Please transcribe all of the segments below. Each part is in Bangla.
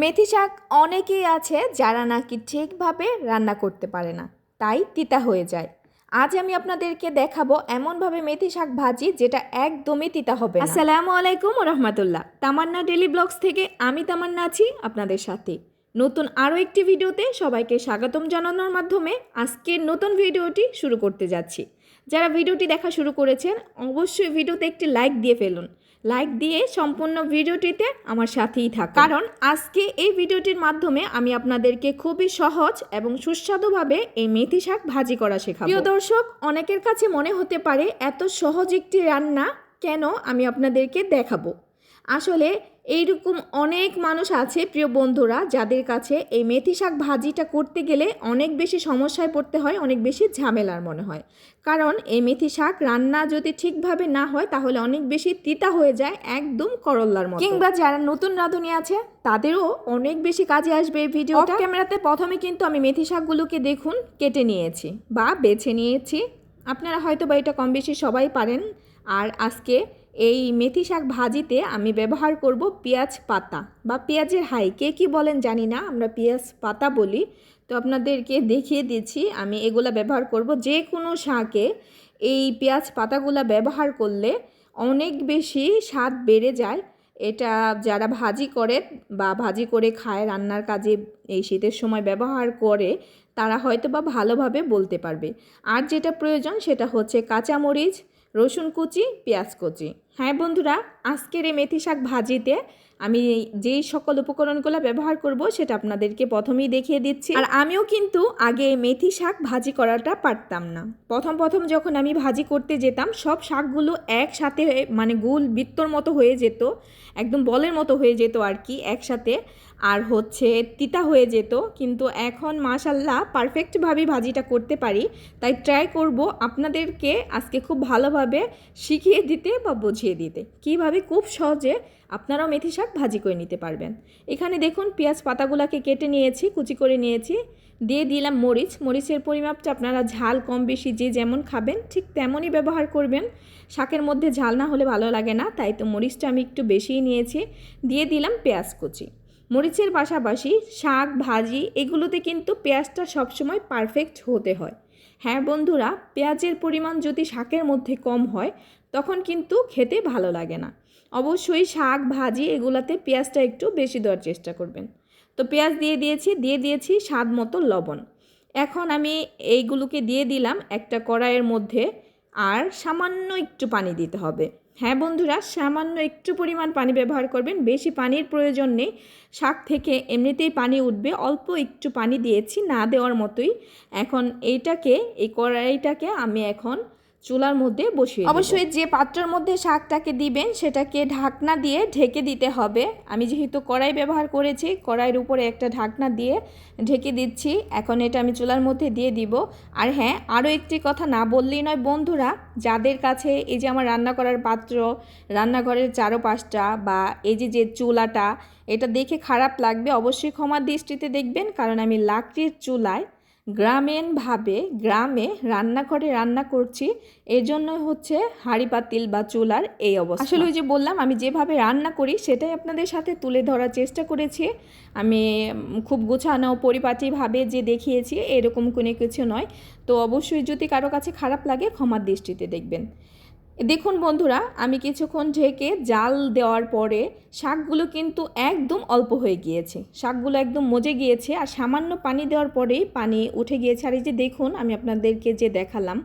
মেথি শাক অনেকেই আছে যারা নাকি ঠিকভাবে রান্না করতে পারে না, তাই তিতা হয়ে যায়। আজ আমি আপনাদেরকে দেখাবো এমনভাবে মেথি শাক ভাজি যেটা একদমই তিতা হবে আসসালামু আলাইকুম রহমতুল্লাহ তামান্না ডেলি ব্লগস থেকে আমি তামান্না আছি আপনাদের সাথে। নতুন আরও একটি ভিডিওতে সবাইকে স্বাগতম জানানোর মাধ্যমে আজকের নতুন ভিডিওটি শুরু করতে যাচ্ছি। যারা ভিডিওটি দেখা শুরু করেছেন, অবশ্যই ভিডিওতে একটি লাইক দিয়ে ফেলুন। লাইক দিয়ে সম্পূর্ণ ভিডিওটিতে আমার সাথেই থাক কারণ আজকে এই ভিডিওটির মাধ্যমে আমি আপনাদেরকে খুবই সহজ এবং সুস্বাদুভাবে এই মেথি শাক ভাজি করা শেখাবো। প্রিয় দর্শক, অনেকের কাছে মনে হতে পারে এত সহজ একটি রান্না কেন আমি আপনাদেরকে দেখাবো? আসলে এইরকম অনেক মানুষ আছে প্রিয় বন্ধুরা যাদের কাছে এই মেথি শাক ভাজিটা করতে গেলে অনেক বেশি সমস্যায় পড়তে হয় অনেক বেশি ঝামেলার মনে হয়। কারণ এই মেথি শাক রান্না যদি ঠিকভাবে না হয় তাহলে অনেক বেশি তিতা হয়ে যায় একদম করল্লার মতো। কিংবা যারা নতুন রাঁধুনি আছে তাদেরও অনেক বেশি কাজে আসবে এই ভিডিও ক্যামেরাতে প্রথমে কিন্তু আমি মেথি শাকগুলোকে দেখুন কেটে নিয়েছি বা বেছে নিয়েছি। আপনারা হয়তো বা এটা কম বেশি সবাই পারেন। আর আজকে এই মেথি শাক ভাজিতে আমি ব্যবহার করব পেঁয়াজ পাতা বা পেঁয়াজের হাই কে কী বলেন জানি না, আমরা পেঁয়াজ পাতা বলি। তো আপনাদেরকে দেখিয়ে দিচ্ছি, আমি এগুলা ব্যবহার করব। যে কোনো শাকে এই পেঁয়াজ পাতাগুলা ব্যবহার করলে অনেক বেশি স্বাদ বেড়ে যায়। এটা যারা ভাজি করে বা ভাজি করে খায়, রান্নার কাজে এই শীতের সময় ব্যবহার করে, তারা হয়তো বা ভালোভাবে বলতে পারবে। আর যেটা প্রয়োজন সেটা হচ্ছে কাঁচামরিচ রসুন কুচি পেঁয়াজ কুচি। হ্যাঁ বন্ধুরা আজকের এই মেথি শাক ভাজিতে আমি যেই সকল উপকরণগুলো ব্যবহার করব সেটা আপনাদেরকে প্রথমেই দেখিয়ে দিচ্ছি। আর আমিও কিন্তু আগে মেথি শাক ভাজি করাটা পারতাম না। প্রথম প্রথম যখন আমি ভাজি করতে যেতাম, সব শাকগুলো একসাথে মানে গুল বৃত্তর মতো হয়ে যেত, একদম বলের মতো হয়ে যেত আর কি, একসাথে। আর হচ্ছে তিতা হয়ে যেত, কিন্তু এখন মাশাল্লাহ পারফেক্টভাবে ভাজিটা করতে পারি। তাই ট্রাই করব আপনাদেরকে আজকে খুব ভালোভাবে শিখিয়ে দিতে বা বুঝিয়ে দিতে। কীভাবে? খুব সহজে আপনারাও মেথি শাক ভাজি করে নিতে পারবেন। এখানে দেখুন, পেঁয়াজ পাতাগুলোকে কেটে নিয়েছি, কুচি করে নিয়েছি। দিয়ে দিলাম মরিচ। মরিচের পরিমাপটা আপনারা ঝাল কম বেশি যে যেমন খাবেন, ঠিক তেমনই ব্যবহার করবেন। শাকের মধ্যে ঝাল না হলে ভালো লাগে না, তাই তো মরিচটা আমি একটু বেশিই নিয়েছি। দিয়ে দিলাম পেঁয়াজ কুচি। মরিচের পাশাপাশি শাক, ভাজি, এগুলোতে কিন্তু পেঁয়াজটা সবসময় পারফেক্ট হতে হয়। হ্যাঁ বন্ধুরা, পেঁয়াজের পরিমাণ যদি শাকের মধ্যে কম হয়, তখন কিন্তু খেতে ভালো লাগে না। অবশ্যই শাক, ভাজি এগুলাতে পেঁয়াজটা একটু বেশি দেওয়ার চেষ্টা করবেন। তো পেঁয়াজ দিয়ে দিয়েছি দিয়ে দিয়েছি স্বাদ মতো লবণ। এখন আমি এইগুলোকে দিয়ে দিলাম একটা কড়াইয়ের মধ্যে আর সামান্য একটু পানি দিতে হবে। হ্যাঁ বন্ধুরা, সামান্য একটু পরিমাণ পানি ব্যবহার করবেন, বেশি পানির প্রয়োজন নেই। শাক থেকে এমনিতেই পানি উঠবে, অল্প একটু পানি দিয়েছি, না দেওয়ার মতোই। এখন এইটাকে, এই কড়াইটাকে আমি এখন চুলার মধ্যে বসিয়ে অবশ্যই যে পাত্রের মধ্যে শাকটাকে দিবেন, সেটাকে ঢাকনা দিয়ে ঢেকে দিতে হবে। আমি যেহেতু কড়াই ব্যবহার করেছি, কড়াইয়ের উপরে একটা ঢাকনা দিয়ে ঢেকে দিচ্ছি। এখন এটা আমি চুলার মধ্যে দিয়ে দিব। আর হ্যাঁ আরও একটি কথা না বললেই নয় বন্ধুরা, যাদের কাছে এই যে আমার রান্না করার পাত্র, রান্নাঘরের চারোপাশটা বা এই যে যে চুলাটা, এটা দেখে খারাপ লাগবে, অবশ্যই ক্ষমার দৃষ্টিতে দেখবেন। কারণ আমি লাকড়ির চুলায় গ্রামীণভাবে গ্রামে রান্নাঘরে রান্না করছি এর জন্য হচ্ছে হাঁড়ি পাতিল বা চুলার এই অবস্থা। আসলে ওই যে বললাম, আমি যেভাবে রান্না করি, সেটাই আপনাদের সাথে তুলে ধরার চেষ্টা করেছি। আমি খুব গোছানো, পরিপাটিভাবে যে দেখিয়েছি, এরকম কোনো কিছু নয়। তো অবশ্যই যদি কারও কাছে খারাপ লাগে, ক্ষমার দৃষ্টিতে দেখবেন। দেখুন বন্ধুরা, আমি কিছুক্ষণ ঢেকে জাল দেওয়ার পরে শাকগুলো কিন্তু একদম অল্প হয়ে গিয়েছে। শাকগুলো একদম মজে গিয়েছে আর সামান্য পানি দেওয়ার পরেই পানি উঠে গিয়েছে। আর এই যে দেখুন, আমি আপনাদেরকে যে দেখালাম,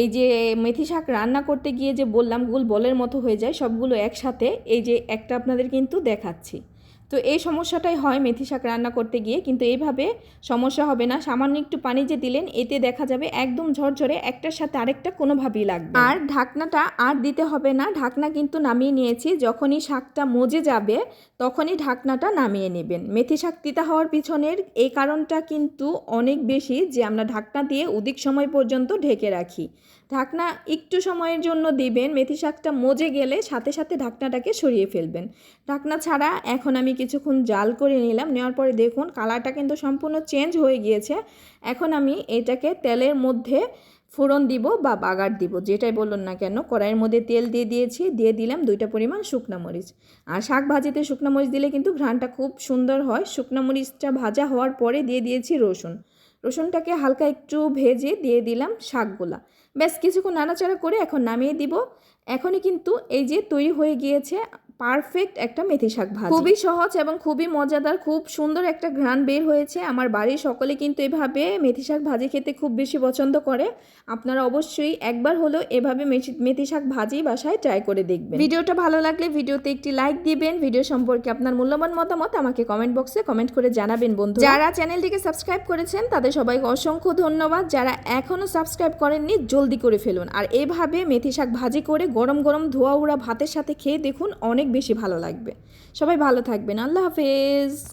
এই যে মেথি শাক রান্না করতে গিয়ে যে বললাম, গুল বলের মতো হয়ে যায়, সবগুলো একসাথে। এই যে একটা আপনাদের কিন্তু দেখাচ্ছি। তো এই সমস্যাটাই হয় মেথি শাক রান্না করতে গিয়ে, কিন্তু এইভাবে সমস্যা হবে না। সামান্য একটু পানি যে দিলেন, এতে দেখা যাবে একদম ঝরঝরে একটার সাথে আরেকটা কোনোভাবেই লাগবে আর ঢাকনাটা আর দিতে হবে না। ঢাকনা কিন্তু নামিয়ে নিয়েছি। যখনই শাকটা মজে যাবে, তখনই ঢাকনাটা নামিয়ে নেবেন। মেথি শাক তিতা হওয়ার পিছনের এই কারণটা কিন্তু অনেক বেশি যে আমরা ঢাকনা দিয়ে অধিক সময় পর্যন্ত ঢেকে রাখি। ঢাকনা একটু সময়ের জন্য দিবেন, মেথি শাকটা মজে গেলে সাথে সাথে ঢাকনাটাকে সরিয়ে ফেলবেন। ঢাকনা ছাড়া এখন আমি কিছুক্ষণ জাল করে নিলাম, নেওয়ার পরে দেখুন কালারটা কিন্তু সম্পূর্ণ চেঞ্জ হয়ে গিয়েছে। এখন আমি এটাকে তেলের মধ্যে ফোড়ন দিব বা বাগার দিব, যেটাই বলুন না কেন, কড়াইয়ের মধ্যে তেল দিয়ে দিয়েছি, দিয়ে দিলাম দুইটা পরিমাণ শুকনা মরিচ। আর শাক ভাজিতে শুকনা মরিচ দিলে কিন্তু ঘ্রাণটা খুব সুন্দর হয়। শুকনা মরিচটা ভাজা হওয়ার পরে দিয়ে দিয়েছি রসুন। রসুনটাকে হালকা একটু ভেজে দিয়ে দিলাম শাকগুলা। ব্যাস কিছুক্ষণ নাড়াচাড়া করে এখন নামিয়ে দিব। এখনই কিন্তু এই যে তৈরি হয়ে গিয়েছে পারফেক্ট একটা মেথি শাক ভাজি। খুবই সহজ এবং খুবই মজাদার খুব সুন্দর একটা ঘ্রাণ বের হয়েছে। আমার বাড়ির সকলে কিন্তু এভাবে মেথি শাক ভাজি খেতে খুব বেশি পছন্দ করে। আপনারা অবশ্যই একবার হলেও এভাবে মেথি- শাক ভাজি বাসায় ট্রাই করে দেখবেন। ভিডিওটা ভালো লাগলে ভিডিওতে একটি লাইক দিবেন। ভিডিও সম্পর্কে আপনার মূল্যবান মতামত আমাকে কমেন্ট বক্সে কমেন্ট করে জানাবেন বন্ধু। যারা চ্যানেলটিকে সাবস্ক্রাইব করেছেন তাদের সবাইকে অসংখ্য ধন্যবাদ। যারা এখনও সাবস্ক্রাইব করেননি জলদি করে ফেলুন। আর এভাবে মেথি শাক ভাজি করে গরম গরম ধোয়া উড়া ভাতের সাথে খেয়ে দেখুন অনেক বেশি ভালো লাগবে। সবাই ভালো থাকবেন। আল্লাহ হাফেজ।